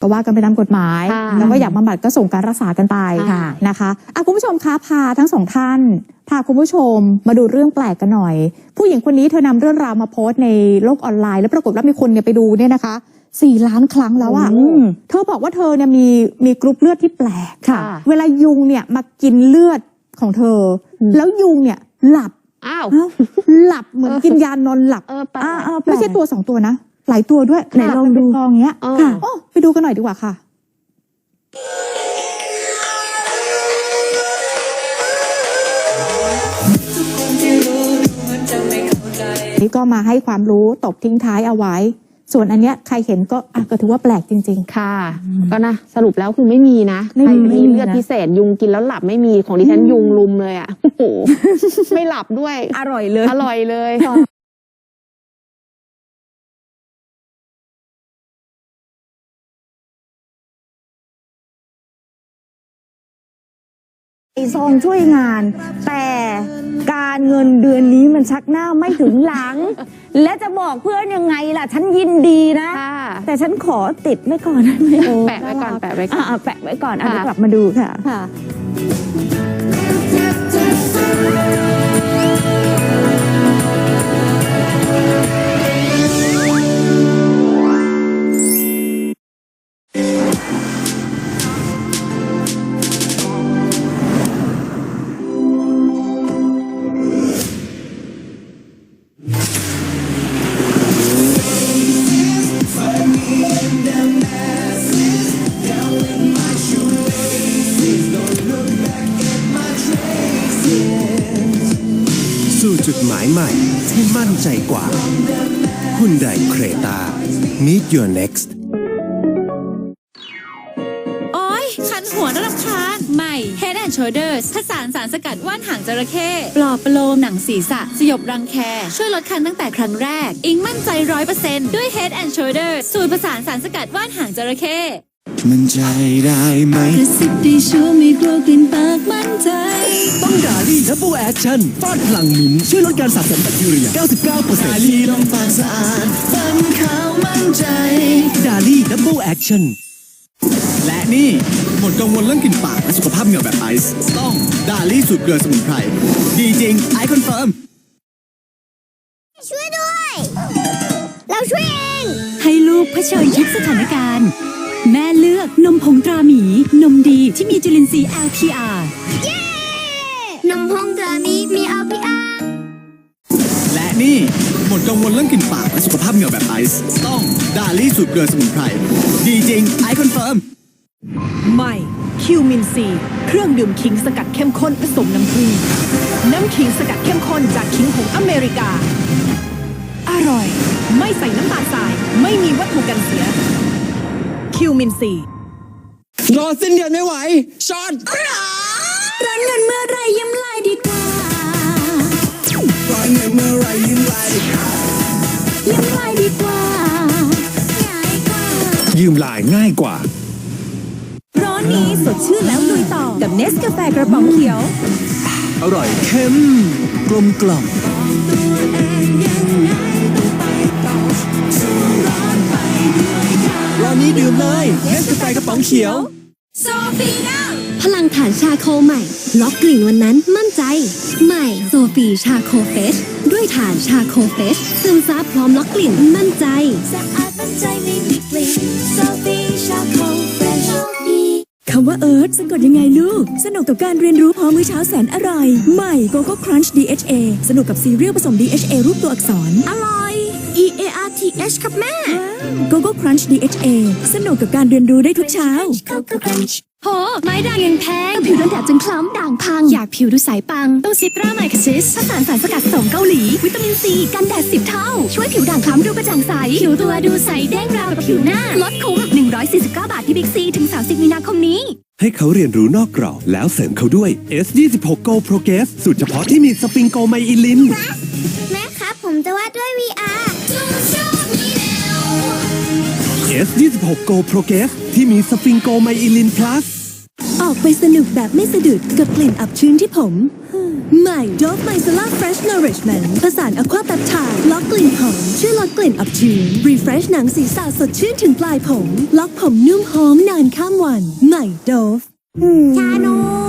ก็ว่ากันไปตามกฎหมายค่ะแล้วก็อยากบำบัดก็ส่งการรักษากันไปค่ะนะคะอะคุณผู้ชมคะพาทั้งสองท่าน พาคุณผู้ชมมาดูเรื่องแปลกกันหน่อย ผู้หญิงคนนี้เธอนำเรื่องราวมาโพสต์ในโลกออนไลน์ แล้วปรากฏว่ามีคนเนี่ยไปดูเนี่ยนะคะสี่ล้านครั้งแล้วอะอืมเธอบอกว่าเธอเนี่ยมีมีกรุ๊ปเลือดที่แปลกค่ะ เวลายุงเนี่ยมากินเลือดของเธออมแล้วยุงเนี่ยหลับอ้าวหลับเหมือนกินยานอนหลับเออแปลกอ่าอ่าไม่ใช่ตัวสองตัวนะ หลายตัวด้วยไหนลองดูเป็นกองอย่างเงี้ยเออค่ะโอ้ไปดูกันหน่อยดีกว่าค่ะนี่ก็มาให้ความรู้ตบทิ้งท้ายเอาไว้ ส่วนอันเนี้ยใครเห็นก็อะก็ถือว่าแปลกจริงค่ะ ก็นะสรุปแล้วคือไม่มีนะไม่มีใครไม่มีมีเลือดนะพิเศษยุงกินแล้วหลับไม่มีของดิฉันยุงลุมเลยอะโอ้โหไม่หลับด้วยๆอร่อยเลย อร่อยเลย ซองช่วยงาน แต่การเงินเดือนนี้มันชักหน้าไม่ถึงหลัง และจะบอกเพื่อนยังไงล่ะ ฉันยินดีนะ ค่ะแต่ฉันขอติดไว้ก่อนได้ไหมแปะไว้ก่อนแปะไว้ก่อน อะๆแปะไว้ก่อนอะค่ะเดี๋ยวกลับมาดูค่ะ ค่ะายใหม่ที่มั่นใจกว่า Hyundai Creta Meet Your Next โอ๊ยคันหัวน่ารำคาญใหม่ Head and Shoulders ผสานสารสกัดว่านหางจระเข้ปลอบประโลมหนังศีรษะ สยบรังแค ช่วยลดคันตั้งแต่ครั้งแรก อิงมั่นใจร้อยเปอร์เซ็นต์ด้วย Head and Shoulders สูตรผสานสารสกัดว่านหางจระเข้ มันใจได้ไหมกระซิบได้ชัวร์ไม่กลัวกลิ่นปากมั่นใจต้องดาลี่ดับเบิลแอคชั่นฟาดพลังหนุนช่วยลดการสะสมแบคทีเรีย 99%ดาลี่ลงปากสะอาดฟันขาวมั่นใจ ดาลี่ดับเบิลแอคชั่นและนี่หมดกังวลเรื่องกลิ่นปากและสุขภาพเหงื่อแบบไอซ์ต้องดาลี่สูตรเกลือสมุนไพรดีจริงไอคอนเฟิร์มช่วยด้วย เราช่วยเอง ให้ลูกเผชิญทุกสถานการณ์ แม่เลือกนมผงตราหมี นมดีที่มีจุลินทรีย์ LPR เย้ นมพงตรานี้มีเอาพีอาและนี่ หมดกังวลเรื่องกลิ่นปากและสุขภาพเหงื่อแบบไอซ์ต้องดาลี่สูตรเกลือสมุนไพร ดีจริงไอคอนเฟิร์มใหม่คิวมินซีเครื่องดื่มขิงสกัดเข้มข้นผสมน้ำผึ้งน้ำขิงสกัดเข้มข้นจากขิงผงอเมริกา อร่อย ไม่ใส่น้ำตาลทราย ไม่มีวัตถุกันเสีย คิวมินซีรอสิ้นเดือนไม่ไหวช็อตร้อนเงินเมื่อไรยิ้มลายดีกว่าร้อยเงินเมื่อไรยิ้มไหลยิ้มลายดีกว่าง่ายกว่ายืมลายง่ายกว่า ร้อนนี้สดชื่นแล้วลุยต่อกับเนสกาแฟกระป๋องเขียว อร่อยเข้มกลมกล่อม อนนี้ดื่มเลยเนสกาแฟกระป๋องเขียว โซฟีนาพลังฐานชาโคใหม่ ล็อกกลิ่นวันนั้นมั่นใจ ใหม่โซฟีชาโคเฟสด้วยฐานชาโคเฟสซึมซับพร้อมล็อกกลิ่นมั่นใจสะอาดมั่นใจไม่มีกลิ่นโซฟีชาโคเฟรชดีคำว่าเอิร์ธสะกดยังไงลูก สนุกกับการเรียนรู้พร้อมมื้อเช้าแสนอร่อย ใหม่โกโก้ครันช์ DHA สนุกกับซีเรียลผสม DHA รูปตัวอักษร อร่อย E A R T H ครับแม่โกโก้ครันช์ DHA สนุกกับการเรียนรู้ได้ทุกเช้า โห ไม้ด่างยังแพงผิวโดนแดดจนคล้ำด่างพัง อยากผิวดูใสปัง ต้องซิตราไมคซิสผสานสารสกัดสมเกาหลี วิตามินซี กันแดดสิบเท่า ช่วยผิวด่างคล้ำดูกระจ่างใส ผิวตัวดูใสเด้งราวกับผิวหน้า ลดคุ้ม 149 บาทที่บิ๊กซีถึง 30 มีนาคมนี้ ให้เขาเรียนรู้นอกกรอบ แล้วเสริมเขาด้วย S26 Go Progress สูตรเฉพาะที่มีสปริงโกไมอิลิน แม่ครับ ผมจะวาดด้วย VR S26 Go Progress ที่มีสปริงโกไมอิลิน plus ออกไปสนุกแบบไม่สะดุดกับกลิ่นอับชื้นที่ผม ใหม่ Dove Micellar Fresh Nourishment ผสานอะควาแปปไทด์ล็อกกลิ่นหอมช่วยลดกลิ่นอับชื้น Refresh หนังศีรษะสดชื่นถึงปลายผม ล็อกผมนุ่มหอมนานข้ามวัน ใหม่ Dove ชานม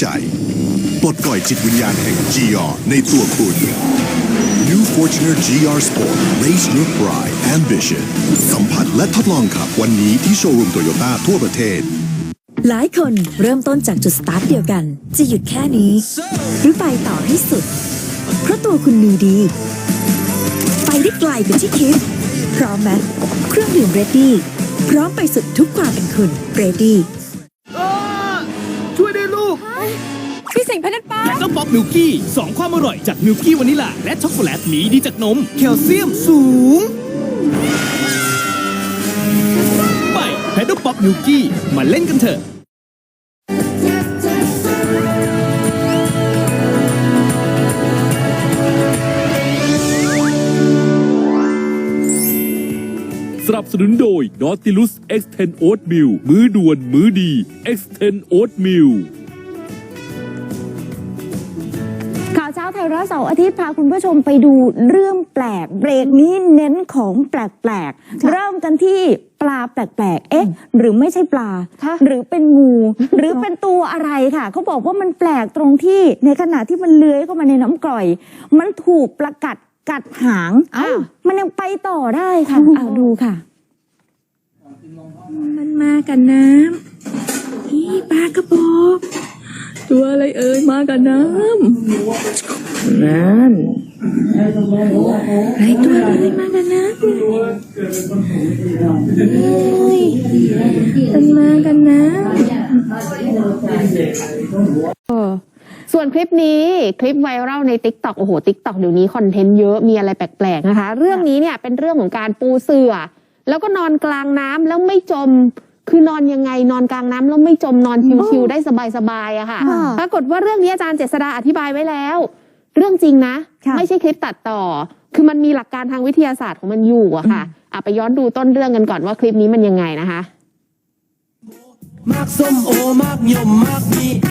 ใจ ปลดปล่อยจิตวิญญาณแห่ง GR ในตัวคุณ New Fortuner GR Sport Raise Your Pride Ambition สัมผัสและทดลองขับวันนี้ที่โชว์รูมโตโยต้าทั่วประเทศ หลายคนเริ่มต้นจากจุดสตาร์ทเดียวกัน จะหยุดแค่นี้ หรือไปต่อให้สุด เพราะตัวคุณมีดี ไปได้ไกลกว่าที่คิด พร้อมไหมเครื่องดื่มเรดดี้พร้อมไปสุดทุกความเป็นคุณเรดดี้ และต้องป๊อกมิลกี้สองความอร่อยจากมิลกี้วานิลาและช็อกโกแลตมีดีจากนมแคลเซียมสูง ไปแพดป๊อกมิลกี้มาเล่นกันเถอะ สนับสนุนโดย Nautilus Extend Oatmeal มื้อด่วนมื้อดี Extend Oatmeal ข่าวเช้าไทยรัฐเสาร์อาทิตย์พาคุณผู้ชมไปดูเรื่องแปลก เบรกนี้เน้นของแปลกๆ เริ่มกันที่ปลาแปลกๆ เอ๊ะ หรือไม่ใช่ปลาค่ะหรือเป็นงู หรือเป็นตัวอะไรค่ะ เขาบอกว่ามันแปลกตรงที่ในขณะที่มันเลื้อยเข้ามาในน้ำกร่อย มันถูกประกัดกัดหางอ้าวมันยังไปต่อได้ค่ะเอาดูค่ะ มันมากันน้ำพี่ปลากระบอก ตัวอะไรเอ่ยมากันน้ำนั่นไรตัวอะไรมากันน้ำเฮ้ยมันมากันน้เออส่วนคลิปนี้คลิปไวรัลใน t ิ k t o k โอ้โห t ิ k t o k เดี๋ยวนี้คอนเทนต์เยอะมีอะไรแปลกๆนะคะ เรื่องนี้เนี่ยเป็นเรื่องของการปูเสื่อแล้วก็นอนกลางน้ำแล้วไม่จม คือนอนยังไงนอนกลางน้ำแล้วไม่จมนอนชิวๆได้สบายๆอะค่ะค่ะปรากฏว่าเรื่องนี้อาจารย์เจษดาอธิบายไว้แล้ว เรื่องจริงนะ ค่ะ ไม่ใช่คลิปตัดต่อ คือมันมีหลักการทางวิทยาศาสตร์ของมันอยู่อะค่ะอะไปย้อนดูต้นเรื่องกันก่อนว่าคลิปนี้มันยังไงนะคะ มากส้มโอมากยมมากมี